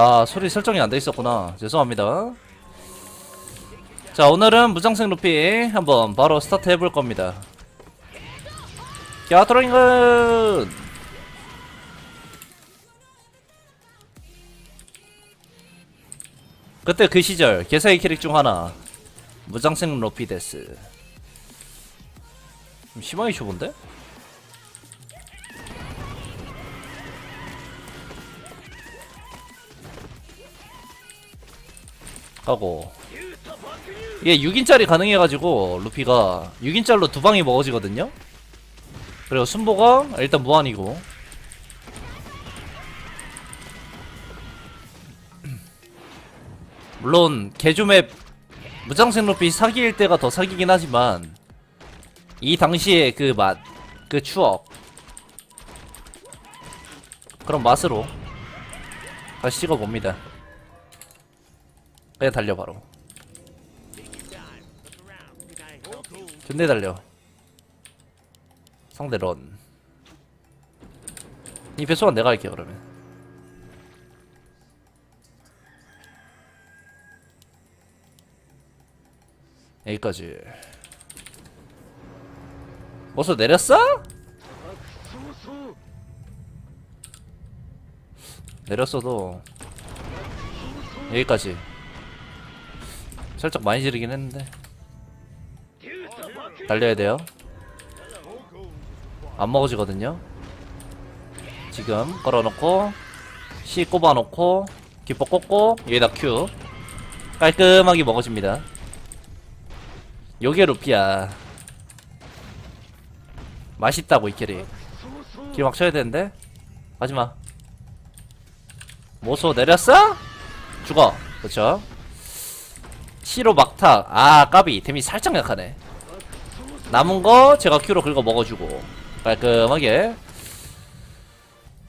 아 소리 설정이 안 돼 있었구나. 죄송합니다. 자 오늘은 무장생 루피 한번 바로 스타트 해볼 겁니다. 야트로잉은! 그때 그 시절 개사기 캐릭 중 하나 무장생 루피 데스. 좀 심하게 좁은데? 하고. 이게 6인짜리 가능해가지고 루피가 6인짜리로 두 방이 먹어지거든요? 그리고 순보가 일단 무한이고. 물론 개조맵 무장생 루피 사기일 때가 더 사기긴 하지만 이 당시의 그 맛, 그 추억. 그런 맛으로 다시 찍어봅니다 그냥 달려 바로 존내 달려 상대 런. 이 배수관 내가 할게 그러면. 여기까지. 벌써 내렸어? 내렸어도 여기까지. 살짝 많이 지르긴 했는데 달려야 돼요. 안 먹어지거든요. 지금 걸어놓고 C 꼽아놓고 기포 꽂고 여기다 Q 깔끔하게 먹어집니다. 요게 루피야. 맛있다고 이 캐릭. 길 막 쳐야 되는데 하지마. 모소 내렸어? 죽어. 그쵸? C로 막타. 아 까비. 데미 살짝 약하네. 남은 거 제가 Q로 긁어 먹어주고. 깔끔하게.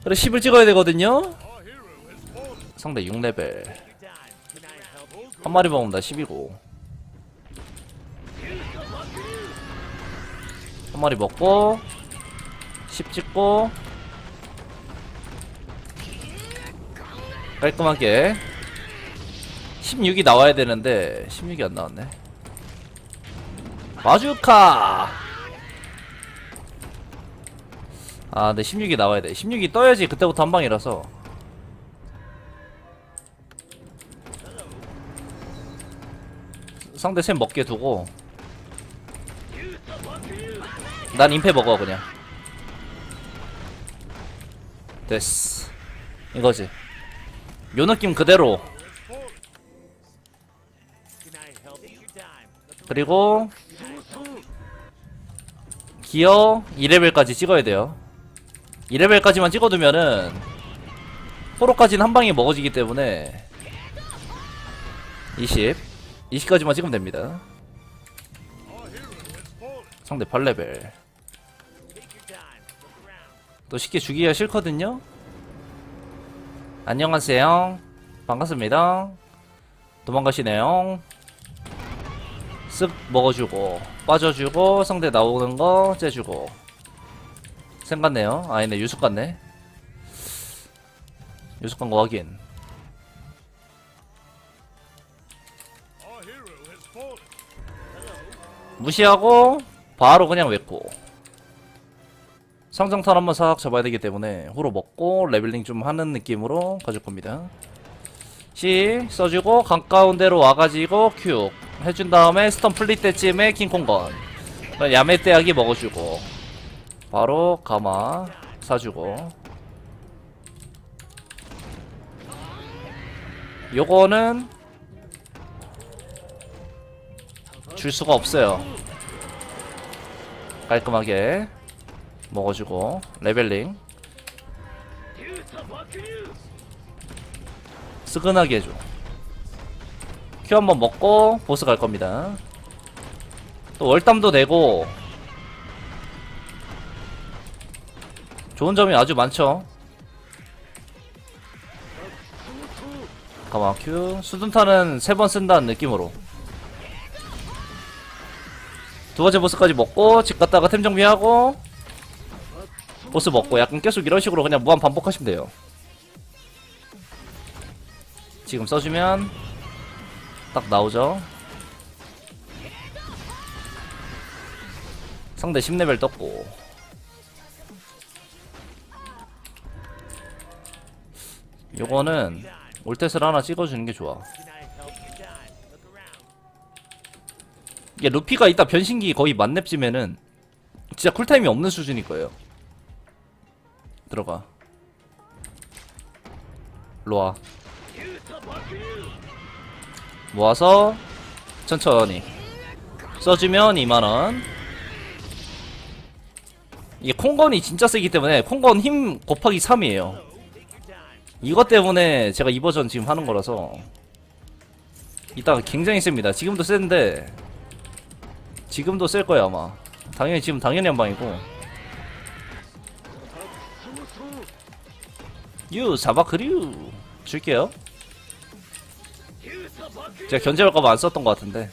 그래 10을 찍어야 되거든요. 상대 6레벨. 한 마리 나 10이고. 한 마리 먹고 10 찍고. 깔끔하게 16이 나와야 되는데 16이 안 나왔네. 마주카! 아 근데 16이 나와야 돼. 16이 떠야지 그때부터 한 방이라서. 상대 샘 먹게 두고. 난 임페 먹어 그냥. 됐어. 이거지. 요 느낌 그대로 그리고 기어 2레벨까지 찍어야 돼요. 2레벨까지만 찍어두면은 포로까지는 한 방에 먹어지기 때문에 20 20까지만 찍으면 됩니다. 상대 8레벨. 또 쉽게 죽이기가 싫거든요? 안녕하세요. 반갑습니다. 도망가시네요 쓱 먹어주고 빠져주고 상대 나오는 거 째주고. 생갔네요. 아니네. 유숙 같네. 유숙 간거 확인. 무시하고 바로 그냥 웹고. 상장탄 한번 싹 잡아야 되기 때문에 호로 먹고 레벨링 좀 하는 느낌으로 가질 겁니다. C 써주고 가까운 데로 와가지고 Q 해준 다음에 스턴 플릿 때쯤에 킹콩건. 야매 떼약이 먹어주고. 바로 가마 사주고. 요거는 줄 수가 없어요. 깔끔하게 먹어주고. 레벨링. 스근하게 해줘 큐 한번 먹고 보스 갈 겁니다. 또 월담도 내고 좋은 점이 아주 많죠. 가만 큐. 수둔타는 세 번 쓴다는 느낌으로. 두 번째 보스까지 먹고 집 갔다가 템 정비하고 보스 먹고 약간 계속 이런 식으로 그냥 무한 반복하시면 돼요. 지금 써주면 딱 나오죠? 상대 10레벨 떴고. 요거는 올댓을 하나 찍어주는 게 좋아. 이게 루피가 이따 변신기 거의 만렙 쯤에는 진짜 쿨타임이 없는 수준일 거예요. 들어가. 로아 모아서 천천히 써주면 2만원. 이게 콩건이 진짜 세기 때문에 콩건 힘 곱하기 3이에요. 이것 때문에 제가 이 버전 지금 하는 거라서 이따가 굉장히 셉니다. 지금도 센데 지금도 쓸 거야 아마. 당연히 지금 당연히 한 방이고. 유 사바크류 줄게요 제가 견제할까봐 안 썼던 것 같은데.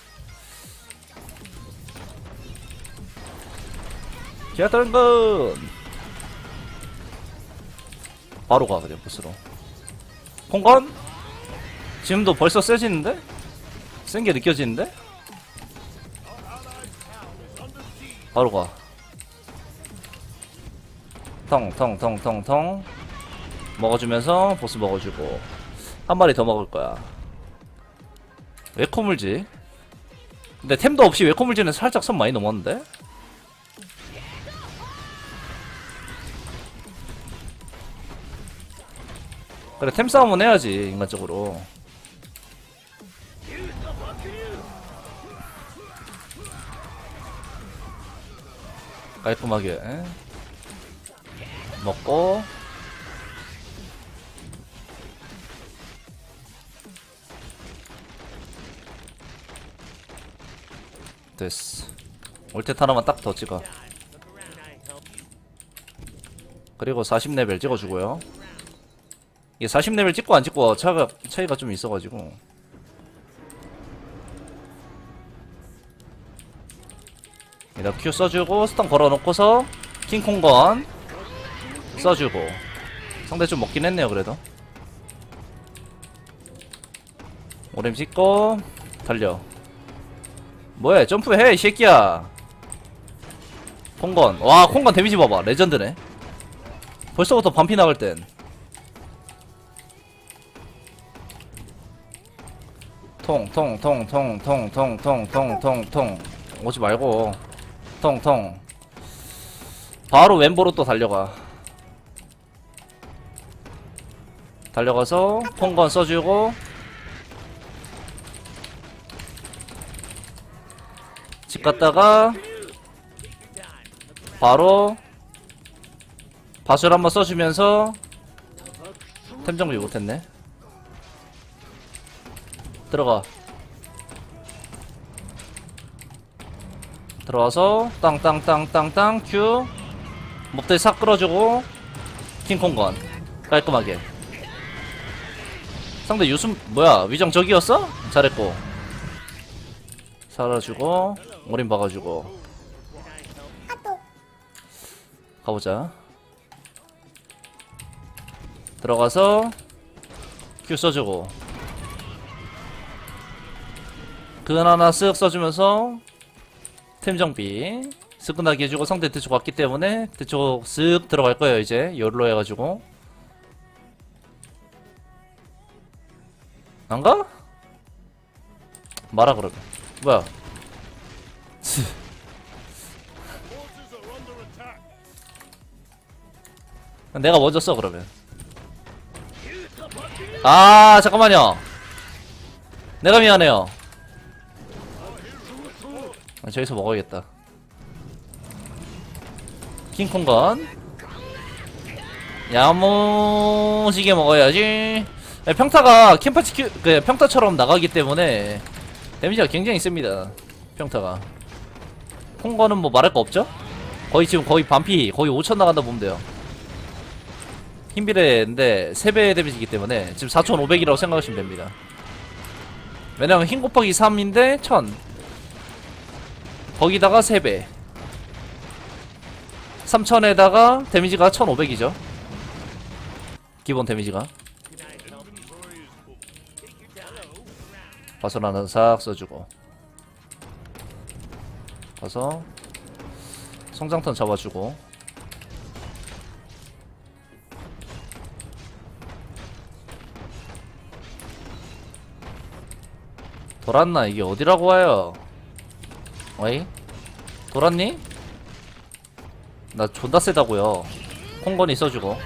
기다린 건 바로 가 그냥 보스로. 콩건 지금도 벌써 세지는데? 센 게 느껴지는데? 바로 가. 텅 텅 텅 텅 텅. 먹어주면서 보스 먹어주고. 한 마리 더 먹을 거야 왜 코물지? 근데 템도 없이 왜 코물지는 살짝 선 많이 넘었는데? 그래 템 싸움은 해야지 인간적으로 깔끔하게 에? 먹고 됐어. 올댓 하나만 딱 더 찍어. 그리고 40레벨 찍어주고요. 이게 40레벨 찍고 안 찍고 차가, 차이가 좀 있어가지고. 이다 큐 써주고 스턴 걸어놓고서 킹콩건 써주고. 상대 좀 먹긴 했네요 그래도. 오렘 찍고 달려 뭐해? 점프해 이 새끼야. 콩건. 와 콩건 데미지 봐봐. 레전드네. 벌써부터 반피 나갈 땐. 통 통 통 통 통 통 통 통통 오지 말고. 통통. 바로 왼보로 또 달려가. 달려가서 콩건 써주고 집 갔다가 바로 바술 한번 써주면서 템 정비 못했네. 들어가. 들어와서 땅땅땅땅땅 큐. 목대 싹 끌어주고 킹콩건. 깔끔하게. 상대 유순 뭐야? 위정 저기였어? 잘했고. 살아주고 오린 박아주고. 가보자. 들어가서 큐 써주고. 근 하나 쓱 써주면서 템 정비. 스근하게 해주고 상대 대쪽 왔기 때문에 대쪽 쓱 들어갈 거예요 이제. 열로 해가지고. 안 가? 말아 그러면. 뭐야? 치. 내가 먼저 써 그러면. 아 잠깐만요. 내가 미안해요. 아, 저기서 먹어야겠다. 킹콩건. 야무지게 먹어야지. 네, 평타가 캠파치 큐, 그 평타처럼 나가기 때문에 데미지가 굉장히 셉니다 평타가 콩거는 뭐 말할 거 없죠? 거의 지금 거의 반피 거의 5천 나간다 보면 돼요. 힘비례인데 3배 데미지이기 때문에 지금 4,500이라고 생각하시면 됩니다. 왜냐면 힘 곱하기 3인데 1000 거기다가 3배. 3000에다가 데미지가 1500이죠. 기본 데미지가. 바선 하나 싹 써주고 가서 성장턴 잡아주고. 돌았나? 이게 어디라고 와요? 어이? 돌았니? 나 존나 세다고요. 콩건이 써주고.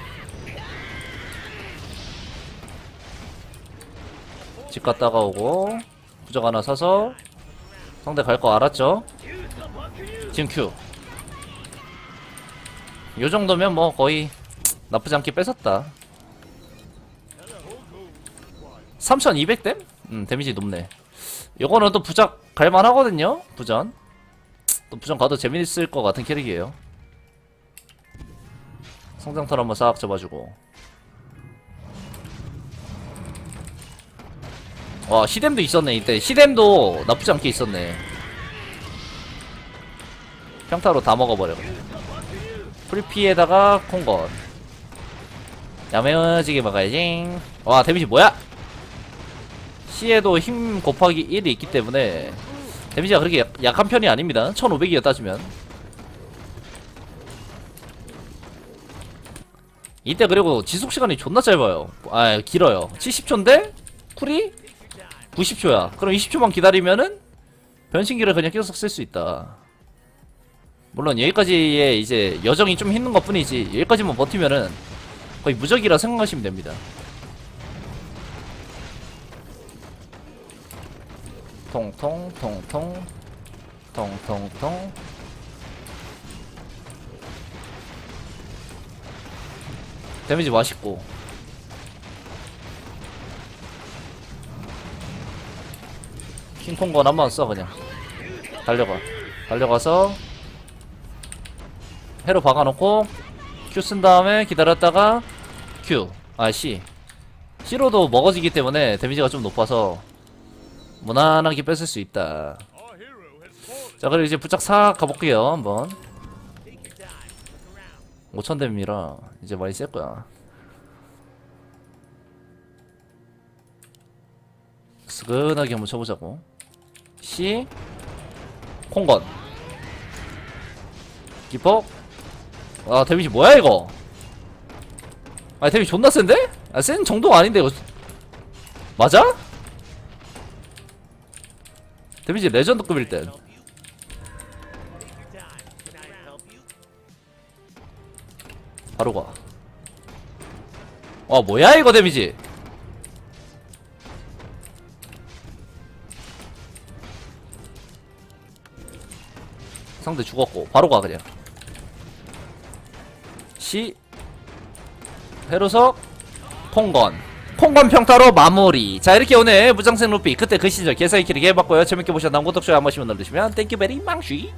집 갔다가 오고 부적 하나 사서 상대 갈 거 알았죠? 지금 큐. 요 정도면 뭐 거의 나쁘지 않게 뺏었다. 3200댐? 음, 데미지 높네. 요거는 또 부작 갈만 하거든요? 부전. 또 부전 가도 재밌을 것 같은 캐릭이에요. 성장털 한번 싹 잡아주고. 와, 시뎀도 있었네, 이때. 시뎀도 나쁘지 않게 있었네. 평타로 다 먹어버려. 프리피에다가 콩건. 야매어지게 막아야지. 와, 데미지 뭐야? C에도 힘 곱하기 1이 있기 때문에 데미지가 그렇게 약, 약한 편이 아닙니다. 1500이요 따지면. 이때 그리고 지속시간이 존나 짧아요. 아, 길어요. 70초인데? 쿨이 90초야. 그럼 20초만 기다리면은 변신기를 그냥 계속 쓸 수 있다. 물론 여기까지의 이제 여정이 좀 힘든 것 뿐이지 여기까지만 버티면은 거의 무적이라 생각하시면 됩니다. 통통 통통. 통통통. 데미지 맛있고. 킹콩건 한번 써 그냥. 달려가. 달려가서 해로 박아놓고 Q 쓴 다음에 기다렸다가 Q 아 C. C로도 먹어지기 때문에 데미지가 좀 높아서 무난하게 뺏을 수 있다. 자 그리고 이제 부착 싹 가볼게요 한번. 5000댐이라 이제 많이 셀 거야. 스근하게 한번 쳐보자고. C 콩건. 기폭 아 데미지 뭐야 이거 아 데미지 존나 센데? 아 센 정도가 아닌데 이거 맞아? 데미지 레전드급일 땐 바로 가. 와 뭐야 이거 데미지 상대 죽었고 바로 가 그냥 시 회로석 콩건. 콩건 평타로 마무리. 자 이렇게 오늘 무장생 루피 그때 그 시절 개사이 키를 해봤고요. 재밌게 보셨다면 구독 좋아요 한 번씩 눌러주시면 땡큐 베리 망쉬